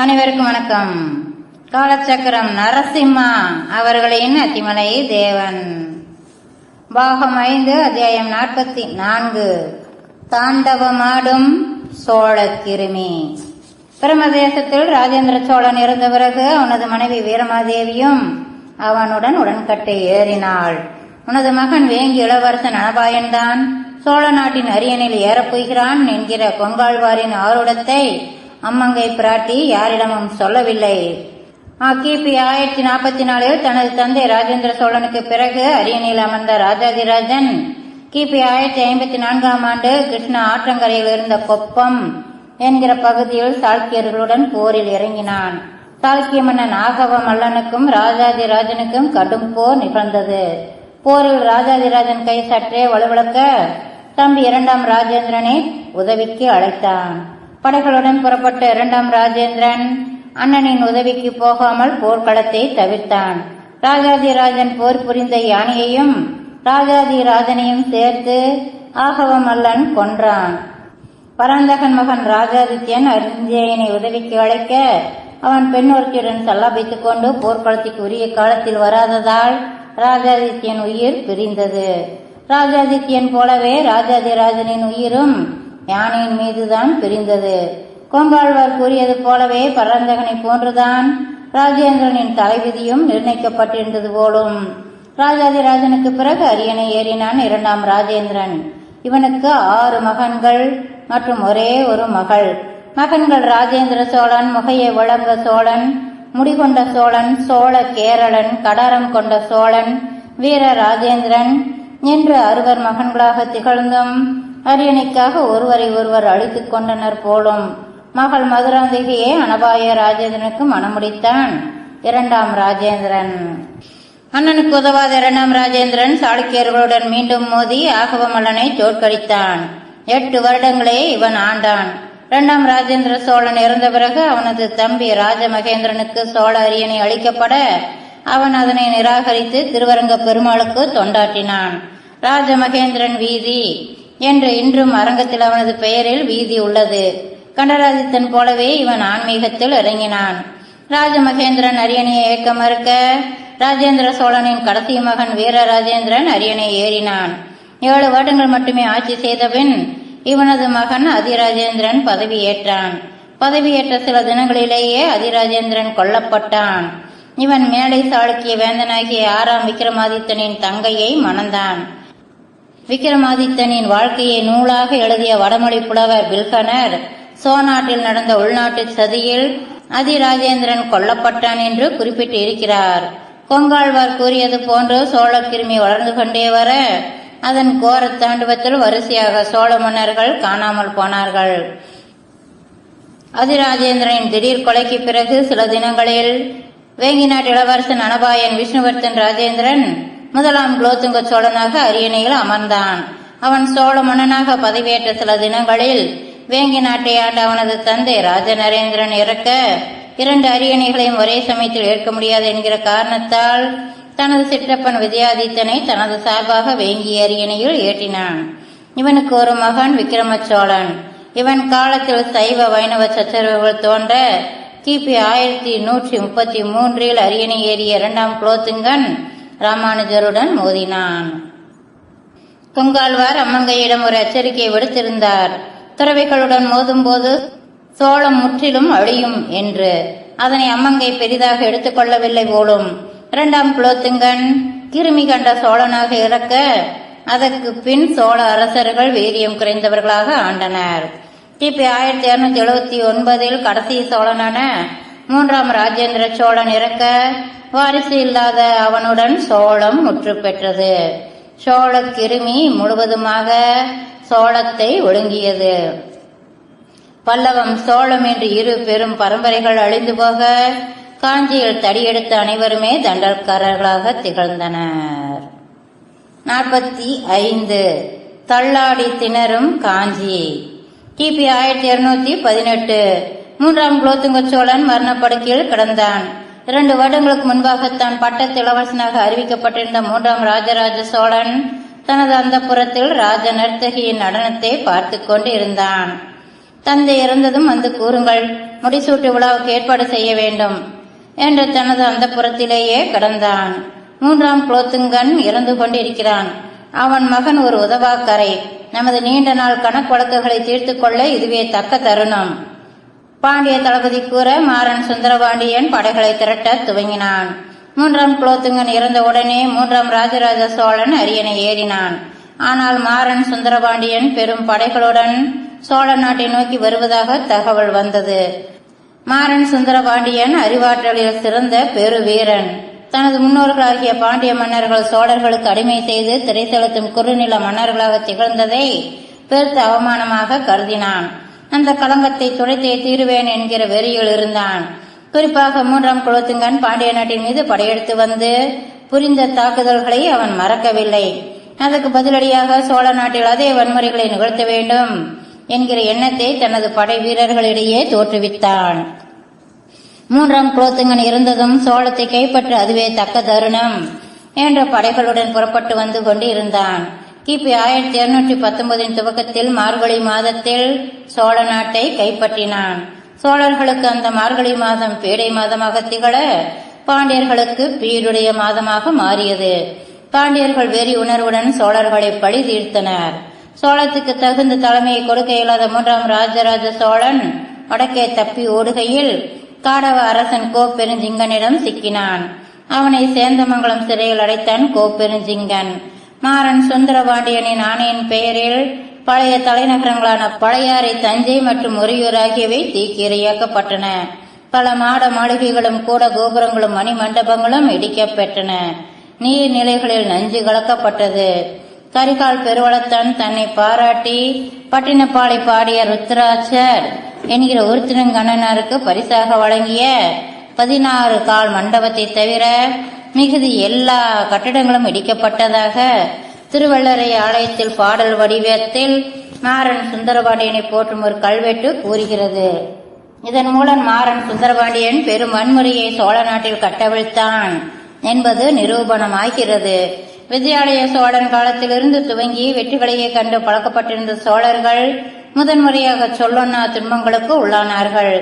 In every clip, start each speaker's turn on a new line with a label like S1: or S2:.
S1: அனைவருக்கும் வணக்கம். காலச்சக்கரம் நரசிம்மா அவர்களின் அத்திமலை தேவன். பாகம் ஐந்து அத்தியாயம் நாற்பத்தி நான்கு. தாண்டவமாடும் சோழ கிருமி. பிரமதேசத்தில் ராஜேந்திர சோழன் இருந்த பிறகு அவனது மனைவி வீரமாதேவியும் அவனுடன் உடன்கட்டை ஏறினாள். உனது மகன் வேங்கி இளவரசன் அனபாயன்தான். சோழ நாட்டின் அரியணையில் ஏறப் போகிறான் என்கிற கொங்காழ்வாரின் ஆருடத்தை அம்மங்கை பிராட்டி யாரிடமும் சொல்லவில்லை. கிபி ஆயிரத்தி நாற்பத்தி நாலில் தனது தந்தை ராஜேந்திர சோழனுக்கு பிறகு அரியணையில் அமர்ந்த ராஜாதிராஜன் கிபி ஆயிரத்தி ஐம்பத்தி நான்காம் ஆண்டு கிருஷ்ண ஆற்றங்கரையில் இருந்த கொப்பம் என்கிற பகுதியில் சாழ்க்கியர்களுடன் போரில் இறங்கினான். சாழ்க்கிய மன்னன் ஆகவ மல்லனுக்கும் ராஜாதிராஜனுக்கும் கடும் போர் நிகழ்ந்தது. போரில் ராஜாதிராஜன் கை சற்றே வலுவிழக்க தம்பி இரண்டாம் ராஜேந்திரனை உதவிக்கு அழைத்தான். படைகளுடன் புறப்பட்ட இரண்டாம் ராஜேந்திரன் அண்ணனின் உதவிக்கு போகாமல் போர்க்களத்தை தவிர்த்தான். ராஜாதிராஜன் போர் புரிந்த யானையையும் ராஜாதிராஜனையும் சேர்த்து ஆகவம் அல்லன் கொன்றான். பரந்தகன் மகன் ராஜாதித்யன் அருஞ்சயனை உதவிக்கு அழைக்க அவன் பெண்ணொருத்தியுடன் சல்லாபித்துக் கொண்டு போர்க்களத்துக்கு உரிய காலத்தில் வராததால் ராஜாதித்யன் உயிர் பிரிந்தது. ராஜாதித்யன் போலவே ராஜாதிராஜனின் உயிரும் யானையின் மீதுதான் பிரிந்தது. கொங்காழ்வார் கூறியது போலவே பரந்தகனை போன்றுதான் ராஜேந்திரனின் தலைவிதியும் நிர்ணயிக்கப்பட்டிருந்தது போலும். ராஜாதிராஜனுக்கு பிறகு அரியணை ஏறினான் இரண்டாம் ராஜேந்திரன். இவனுக்கு ஆறு மகன்கள் மற்றும் ஒரே ஒரு மகள். மகன்கள் ராஜேந்திர சோழன் முகையை விளங்க சோழன் முடிகொண்ட சோழன் சோழ கேரளன் கடாரம் கொண்ட சோழன் வீர ராஜேந்திரன் என்று அறுவர் மகன்களாக திகழ்ந்தும் அரியணைக்காக ஒருவரை ஒருவர் அழித்துக் கொண்டனர் போலும். மகள் மதுராந்தகியை அனபாய ராஜேந்திரனுக்கு மணமுடித்தான். இரண்டாம் ராஜேந்திரன். அண்ணனுக்கு உதவாத இரண்டாம் ராஜேந்திரன் சாளுக்கியர்களுடன் மீண்டும் மோதி ஆகவமல்லனை தோற்கடித்தான். எட்டு வருடங்களே இவன் ஆண்டான். இரண்டாம் ராஜேந்திர சோழன் இறந்த பிறகு அவனது தம்பி ராஜமகேந்திரனுக்கு சோழ அரியணை அளிக்கப்பட அவன் அதனை நிராகரித்து திருவரங்க பெருமாளுக்கு தொண்டாட்டினான் ராஜமகேந்திரன் வீதி. என்று இன்றும் அரங்கத்தில் அவனது பெயரில் வீதி உள்ளது. கண்டராதித்தன் போலவே இவன் ஆன்மீகத்தில் இறங்கினான். ராஜமகேந்திரன் அரியணையை ஏற்க மறுக்க ராஜேந்திர சோழனின் கடைசி மகன் வீரராஜேந்திரன் அரியணை ஏறினான். ஏழு வருடங்கள் மட்டுமே ஆட்சி செய்தபின் இவனது மகன் அதிராஜேந்திரன் பதவி ஏற்றான். பதவியேற்ற சில தினங்களிலேயே அதிராஜேந்திரன் கொல்லப்பட்டான். இவன் மேலை சாளுக்கிய வேந்தனாகிய ஆறாம் விக்ரமாதித்தனின் தங்கையை மணந்தான். விக்ரமாதித்தனின் வாழ்க்கையை நூலாக எழுதிய வடமொழி புலவர் பில்கனர் சோநாட்டில் நடந்த உள்நாட்டு சதியில் அதிராஜேந்திரன் கொல்லப்பட்டான் என்று குறிப்பிட்டு இருக்கிறார் கொங்காழ்வார் கூறியது போன்று சோழ கிருமி வளர்ந்து கொண்டே வர அதன் கோர தாண்டவத்தில் வரிசையாக சோழ மன்னர்கள் காணாமல் போனார்கள். அதிராஜேந்திரனின் திடீர் கொலைக்கு பிறகு சில தினங்களில் வேங்கிநாட்டு இளவரசன் அனபாயன் விஷ்ணுவர்த்தன் ராஜேந்திரன் முதலாம் குலோத்துங்க சோழனாக அரியணையில் அமர்ந்தான். அவன் சோழ மன்னனாக பதவியேற்ற சில தினங்களில் வேங்கி நாட்டை ஆண்ட அவனது தந்தை ராஜநரேந்திரன் இறக்க இரண்டு அரியணைகளையும் ஒரே சமயத்தில் ஏற்க முடியாது என்கிற காரணத்தால் தனது சிற்றப்பன் விஜயாதித்தனை தனது சார்பாக வேங்கி அரியணையில் ஏற்றினான். இவனுக்கு ஒரு மகன் விக்ரம சோழன் இவன் காலத்தில் சைவ வைணவ சச்சரவுகள் தோன்ற கிபி ஆயிரத்தி நூற்றி முப்பத்தி மூன்றில் அரியணை ஏறிய இரண்டாம் குலோத்துங்கன் ராமானுஜருடன் மோதினான். கொங்காழ்வார் அம்மங்கையிடம் ஒரு எச்சரிக்கையை விடுத்திருந்தார். துறவிகளுடன் மோதும்போது சோளம் முற்றிலும் அழியும் என்று. அதனை அம்மங்கை பெரிதாக எடுத்துக்கொள்ளவில்லை போலும். இரண்டாம் குலோத்துங்கன் கிருமி கண்ட சோழனாக இறக்க அதற்கு பின் சோழ அரசர்கள் வீரியம் குறைந்தவர்களாக ஆண்டனர். கிபி ஆயிரத்தி இருநூத்தி எழுபத்தி ஒன்பதில் கடைசி சோழனான மூன்றாம் ராஜேந்திர சோழன் இறக்க வாரிசு இல்லாத அவனுடன் சோளம் முற்று பெற்றது. சோழ கிருமி முழுவதுமாக சோளத்தை ஒழுங்கியது பல்லவம் சோழம் என்று இரு பெரும் பரம்பரைகள் அழிந்து போக காஞ்சியில் தடியெடுத்த அனைவருமே தண்டல்காரர்களாக திகழ்ந்தனர். நாற்பத்தி ஐந்து தள்ளாடி திணறும் காஞ்சி. கிபி ஆயிரத்தி இருநூத்தி பதினெட்டு. மூன்றாம் குலோத்துங்க சோழன் மரணப்படுக்கையில் கிடந்தான். இரண்டு வருடங்களுக்கு முன்பாகத்தான் பட்டத்து இளவரசனாக அறிவிக்கப்பட்டிருந்த மூன்றாம் ராஜராஜ சோழன் தனது அந்த புறத்தில் ராஜ நர்த்தகியின் நடனத்தை பார்த்து கொண்டு இருந்தான் தந்தை இறந்ததும் வந்து கூறுங்கள் முடிசூட்டு விழாவுக்கு ஏற்பாடு செய்ய வேண்டும் என்று தனது அந்த புறத்திலேயே கடந்தான். மூன்றாம் குலோத்துங்கன் இறந்து கொண்டிருக்கிறான். அவன் மகன் ஒரு உதவாக்கரை. நமது நீண்ட நாள் கணக்கு வழக்குகளை தீர்த்து கொள்ள இதுவே தக்க தருணம். பாண்டிய தளபதி கூற மாறன் சுந்தரபாண்டியன் படைகளை திரட்ட துவங்கினான். மூன்றாம் குலோத்துங்கன் இறந்த உடனே மூன்றாம் ராஜராஜ சோழன் அரியணை ஏறினான். ஆனால் மாறன் சுந்தரபாண்டியன் பெரும் படைகளுடன் சோழ நாட்டை நோக்கி வருவதாக தகவல் வந்தது. மாறன் சுந்தரபாண்டியன் அறிவாற்றலில் சிறந்த பெரு வீரன். தனது முன்னோர்களாகிய பாண்டிய மன்னர்கள் சோழர்களுக்கு அடிமை செய்து திரை செலுத்தும் குறுநில மன்னர்களாக திகழ்ந்ததை பெருத்த அவமானமாக கருதினான். அந்த களங்கத்தை துடைத்தே தீருவேன் என்கிற வெறியில் இருந்தான். குறிப்பாக மூன்றாம் குலோத்துங்கன் பாண்டிய நாட்டின் மீது படையெடுத்து வந்து புரிந்த தாக்குதல்களை அவன் மறக்கவில்லை. அதற்கு பதிலடியாக சோழ நாட்டில் அதே வன்முறைகளை நிகழ்த்த வேண்டும் என்கிற எண்ணத்தை தனது படை வீரர்களிடையே தோற்றுவித்தான். மூன்றாம் குலோத்துங்கன் இருந்ததும் சோழத்தை கைப்பற்ற அதுவே தக்க தருணம் என்ற படைகளுடன் புறப்பட்டு வந்து கொண்டு இருந்தான் கிபி ஆயிரத்தி இருநூற்றி பத்தொன்பதின் துவக்கத்தில் மார்கழி மாதத்தில் சோழ நாட்டை கைப்பற்றினான். சோழர்களுக்கு அந்த மார்கழி மாதம் பீடை மாதமாக திகழ பாண்டியர்களுக்கு பீடுடைய மாதமாக மாறியது. பாண்டியர்கள் வெறி உணர்வுடன் சோழர்களை பழி தீர்த்தனர். சோழத்துக்கு தகுந்த தலைமையை கொடுக்க இயலாத மூன்றாம் ராஜராஜ சோழன் வடக்கே தப்பி ஓடுகையில் காடவ அரசன் கோப்பெருஞ்சிங்கனிடம் சிக்கினான். அவனை சேந்தமங்கலம் சிறையில் அடைத்தான் கோப்பெருஞ்சிங்கன் மாறன் சுந்தரபாண்டியனின் ஆணையின் பெயரில் பழைய தலைநகரங்களான பழையாறை தஞ்சை மற்றும் உறையூர் ஆகியவை தீக்கிரையாக்கப்பட்டன. பல மாட மாளிகைகளும் கூட கோபுரங்களும் மணி மண்டபங்களும் இடிக்கப்பெற்றன நீர்நிலைகளில் நஞ்சு கலக்கப்பட்டது. கரிகால் பெருவளத்தான் தன்னை பாராட்டி பட்டினப்பாளை பாடிய ருத்ராட்சர் என்கிற உருத்திரங்கண்ணனருக்கு பரிசாக வழங்கிய பதினாறு கால் மண்டபத்தை தவிர மிகுதி எல்லா கட்டிடங்களும் இடிக்கப்பட்டதாக திருவள்ளரை ஆலயத்தில் பாடல் வடிவத்தில் மாறன் சுந்தரபாண்டியனை போற்றும் ஒரு கல்வெட்டு கூறுகிறது. இதன் மூலம் மாறன் சுந்தரபாண்டியன் பெரும் வன்முறையை சோழ நாட்டில் கட்டவிழ்த்தான் என்பது நிரூபணமாகிறது. விஜயாலய சோழன் காலத்திலிருந்து துவங்கி வெற்றிகளையே கண்டு பழக்கப்பட்டிருந்த சோழர்கள் முதன்முறையாக சொல்லொன்னா துன்பங்களுக்கு உள்ளானார்கள்.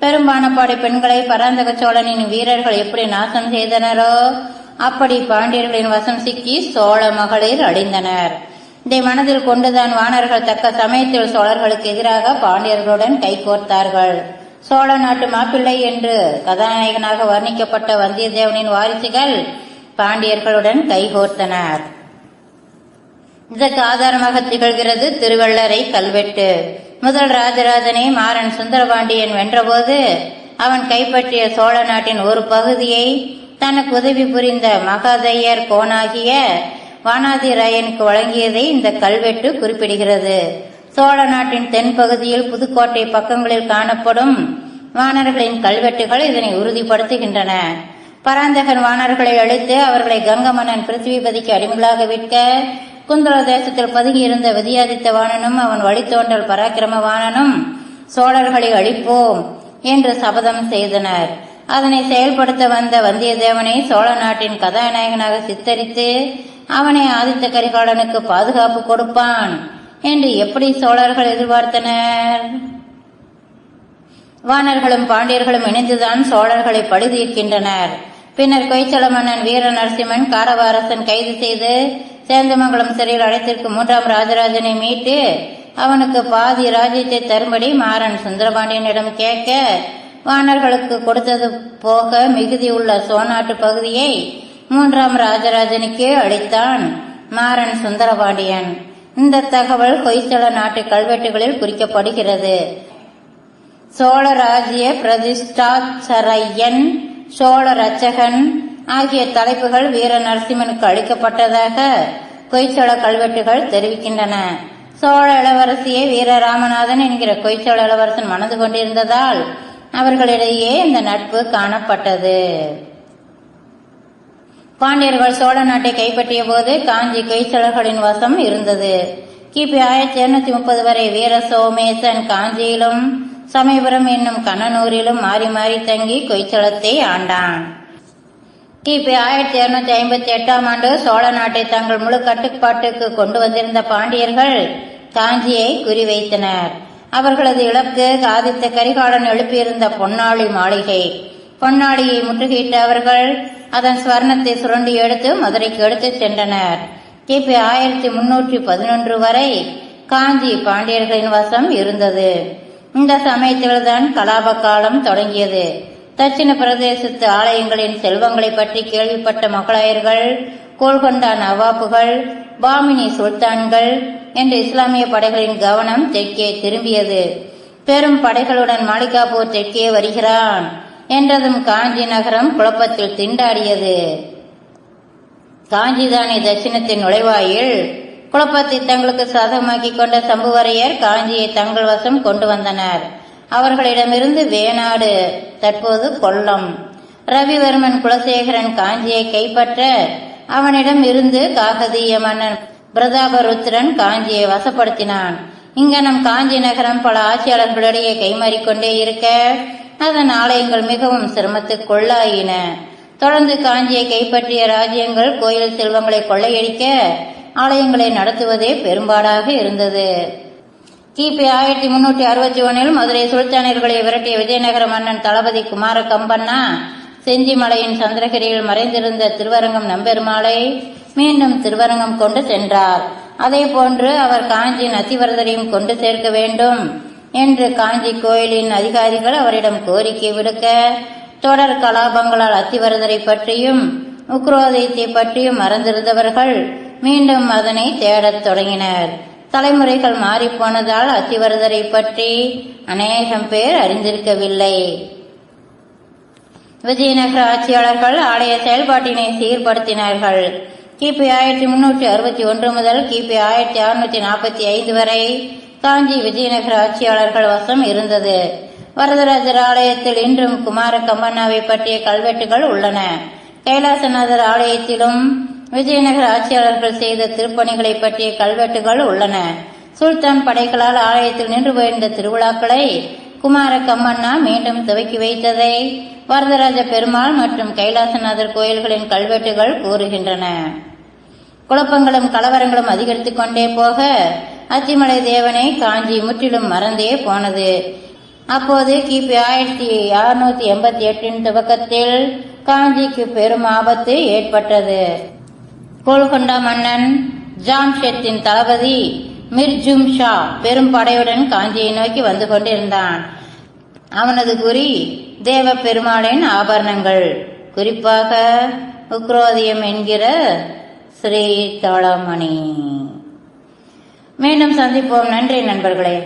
S1: பெரும்பானப்பாடி பெண்களை பராந்தக சோழனின் வீரர்கள் எப்படி நாசம் செய்தனரோ அப்படி பாண்டியர்களின் வசம் சிக்கி சோழ மகளிர் அடைந்தனர் இதை மனதில் கொண்டுதான் வானர்கள் தக்க சமயத்தில் சோழர்களுக்கு எதிராக பாண்டியர்களுடன் கைகோர்த்தார்கள் சோழ நாட்டு மாப்பிள்ளை என்று கதாநாயகனாக வர்ணிக்கப்பட்ட வந்தியத்தேவனின் வாரிசுகள் பாண்டியர்களுடன் கைகோர்த்தனர் இதற்கு ஆதாரமாக திகழ்கிறது திருவள்ளரை கல்வெட்டு. முதல் ராஜராஜனை மாறன் சுந்தரபாண்டியன் வென்றபோது அவன் கைப்பற்றிய சோழ நாட்டின் ஒரு பகுதியை தனக்கு உதவி புரிந்த மகாதையர் கோனாகிய வானாதிராயனுக்கு வழங்கியதை இந்த கல்வெட்டு குறிப்பிடுகிறது. சோழ நாட்டின் தென்பகுதியில் புதுக்கோட்டை பக்கங்களில் காணப்படும் வானர்களின் கல்வெட்டுகள் இதனை உறுதிப்படுத்துகின்றன. பராந்தகன் வானர்களை அழித்து அவர்களை கங்க மன்னன் பிருத்திவிபதிக்கு அடிமைகளாக விற்க குந்தள தேசத்தில் பதுங்கியிருந்த விதியாதித்த வாணனும் அவன் வழித்தோன்றல் பராக்கிரம வாணனும் சோழர்களை அழிப்போம் என்று சபதம் செய்தனர். அதனை செயல்படுத்த வந்த வந்தியத்தேவனை சோழ நாட்டின் கதாநாயகனாக சித்தரித்து அவனை ஆதித்த கரிகாலனுக்கு பாதுகாப்பு கொடுப்பான் என்று எப்படி சோழர்கள் எதிர்பார்த்தனர்? வானர்களும் பாண்டியர்களும் இணைந்துதான் சோழர்களை பழுதீர்க்கின்றனர். பின்னர் கொய்ச்சல மன்னன் வீர நரசிம்மன் காரவாரசன் கைது செய்து சேந்தமங்கலம் சிறையில் அடைத்திருக்கும் மூன்றாம் ராஜராஜனை மீட்டு அவனுக்கு பாதி ராஜ்யத்தை தரும்படி மாறன் சுந்தரபாண்டியனிடம் கேட்க வானர்களுக்கு கொடுத்தது போக மிகுதி உள்ள சோநாட்டு பகுதியை மூன்றாம் ராஜராஜனுக்கே அளித்தான் மாறன் சுந்தரபாண்டியன். இந்த தகவல் கொய்சல நாட்டு கல்வெட்டுகளில் குறிக்கப்படுகிறது. சோழ ராஜ்ய பிரதிஷ்டாச்சரையன் சோழ ரச்சகன் ஆகிய தலைப்புகள் வீர நரசிம்மனுக்கு அளிக்கப்பட்டதாக கொய்சோள கல்வெட்டுகள் தெரிவிக்கின்றன. சோழ இளவரசியை வீர ராமநாதன் என்கிற கொய்சோள இளவரசன் மணந்து கொண்டிருந்ததால் அவர்களிடையே இந்த நட்பு காணப்பட்டது. பாண்டியர்கள் சோழ நாட்டை கைப்பற்றிய போது காஞ்சி கொய்சலர்களின் வசம் இருந்தது. கிபி ஆயிரத்தி இருநூத்தி முப்பது வரை வீர சோமேசன் காஞ்சியிலும் சமயபுரம் என்னும் கண்ணனூரிலும் மாறி மாறி தங்கி கொய்சலத்தை ஆண்டான். கிபி ஆயிரத்தி இருநூத்தி ஐம்பத்தி எட்டாம் ஆண்டு சோழ நாட்டை தங்கள் முழு கட்டுப்பாட்டுக்கு கொண்டு வந்திருந்த பாண்டியர்கள் காஞ்சியை குறிவைத்தனர். அவர்களது இலக்கு ஆதித்த கரிகாலன் எழுப்பியிருந்த பொன்னாளி மாளிகை. பொன்னாளியை முற்றுகையிட்ட அவர்கள் அதன் ஸ்வர்ணத்தை சுரண்டி எடுத்து மதுரைக்கு எடுத்துச் சென்றனர். கிபி ஆயிரத்தி முன்னூற்றி பதினொன்று வரை காஞ்சி பாண்டியர்களின் வசம் இருந்தது. இந்த சமயத்தில்தான் கலாப காலம் தொடங்கியது. தட்சிண பிரதேசத்து ஆலயங்களின் செல்வங்களை பற்றி கேள்விப்பட்ட முகலாயர்கள் கோல்கொண்டா நவாப்புகள் பாமினி சுல்தான்கள் என்ற இஸ்லாமிய படைகளின் கவனம் தெற்கே திரும்பியது. பெரும் படைகளுடன் மாளிகாபூர் தெற்கே வருகிறான் என்றதும் காஞ்சி நகரம் குழப்பத்தில் திண்டாடியது. காஞ்சிதானே தட்சிணத்தின் நுழைவாயில்? குழப்பத்தை தங்களுக்கு சாதகமாக்கிக் கொண்ட சம்புவரையர் காஞ்சியை தங்கள் வசம் கொண்டு வந்தனர். அவர்களிடமிருந்து வேணாடு. தற்போது கொல்லம். ரவிவர்மன் குலசேகரன் காஞ்சியை கைப்பற்ற அவனிடம் இருந்து காகதீய மன்னன் பிரதாபருத்ரன் காஞ்சியை வசப்படுத்தினான். இங்கனம் காஞ்சி நகரம் பல ஆட்சியாளர்களிடையே கைமாறிக்கொண்டே இருக்க அதன் ஆலயங்கள் மிகவும் சிரமத்துக்குள்ளாயின தொடர்ந்து காஞ்சியை கைப்பற்றிய ராஜ்யங்கள் கோயில் செல்வங்களை கொள்ளையடிக்க ஆலயங்களை நடத்துவதே பெரும்பாடாக இருந்தது. கிபி ஆயிரத்தி முன்னூற்றி அறுபத்தி ஒன்னில் மதுரை சுல்தானியர்களை விரட்டிய விஜயநகர மன்னன் தளபதி குமார கம்பண்ணா செஞ்சிமலையின் சந்திரகிரியில் மறைந்திருந்த திருவரங்கம் நம்பெருமாளை மீண்டும் திருவரங்கம் கொண்டு சென்றார். அதே போன்று அவர் காஞ்சி நசிவரதரையும் கொண்டு சேர்க்க வேண்டும் என்று காஞ்சி கோயிலின் அதிகாரிகள் அவரிடம் கோரிக்கை விடுக்க தொடர் கலாபங்களால் அத்திவரதரை பற்றியும் உக்ரோதயத்தை பற்றியும் மறந்திருந்தவர்கள் மீண்டும் அதனை தேடத் தொடங்கினர். தலைமுறைகள் மாறிப்போனதால் அத்திவரதரை பற்றி அநேகம் பேர் அறிந்திருக்கவில்லை. விஜயநகர ஆட்சியாளர்கள் ஆலய செயல்பாட்டினை சீர்படுத்தினார்கள். கிபி ஆயிரத்தி முன்னூற்றி அறுபத்தி ஒன்று முதல் கிபி ஆயிரத்தி அறுநூத்தி நாற்பத்தி ஐந்து வரை காஞ்சி விஜயநகர ஆட்சியாளர்கள் வசம் இருந்தது. வரதராஜர் ஆலயத்தில் இன்றும் குமார கம்பண்ணாவை பற்றிய கல்வெட்டுகள் உள்ளன. கைலாசநாதர் ஆலயத்திலும் விஜயநகர ஆட்சியாளர்கள் செய்த திருப்பணிகளை பற்றிய கல்வெட்டுகள் உள்ளன. சுல்தான் படைகளால் ஆலயத்தில் நின்று போயிருந்த திருவிழாக்களை குமார கம்மண்ணா மீண்டும் துவக்கி வைத்ததை வரதராஜ பெருமாள் மற்றும் கைலாசநாதர் கோயில்களின் கல்வெட்டுகள் கூறுகின்றன. குழப்பங்களும் கலவரங்களும் அதிகரித்துக் கொண்டே போக அத்திமலை தேவனை காஞ்சி முற்றிலும் மறந்தே போனது. அப்போது கிபி ஆயிரத்தி அறுநூத்தி எண்பத்தி எட்டின் துவக்கத்தில் காஞ்சிக்கு பெரும் ஆபத்து ஏற்பட்டது. கோல்கொண்டா மன்னன் ஜாம்ஷெத்தின் தளபதி மிர்ஜும் ஷா பெரும் படையுடன் காஞ்சியை நோக்கி வந்து கொண்டிருந்தான். அவனது குறி தேவ பெருமாளின் ஆபரணங்கள். குறிப்பாக உக்ரோதியம் என்கிற ஸ்ரீ தளமணி மீண்டும் சந்திப்போம். நன்றி நண்பர்களே.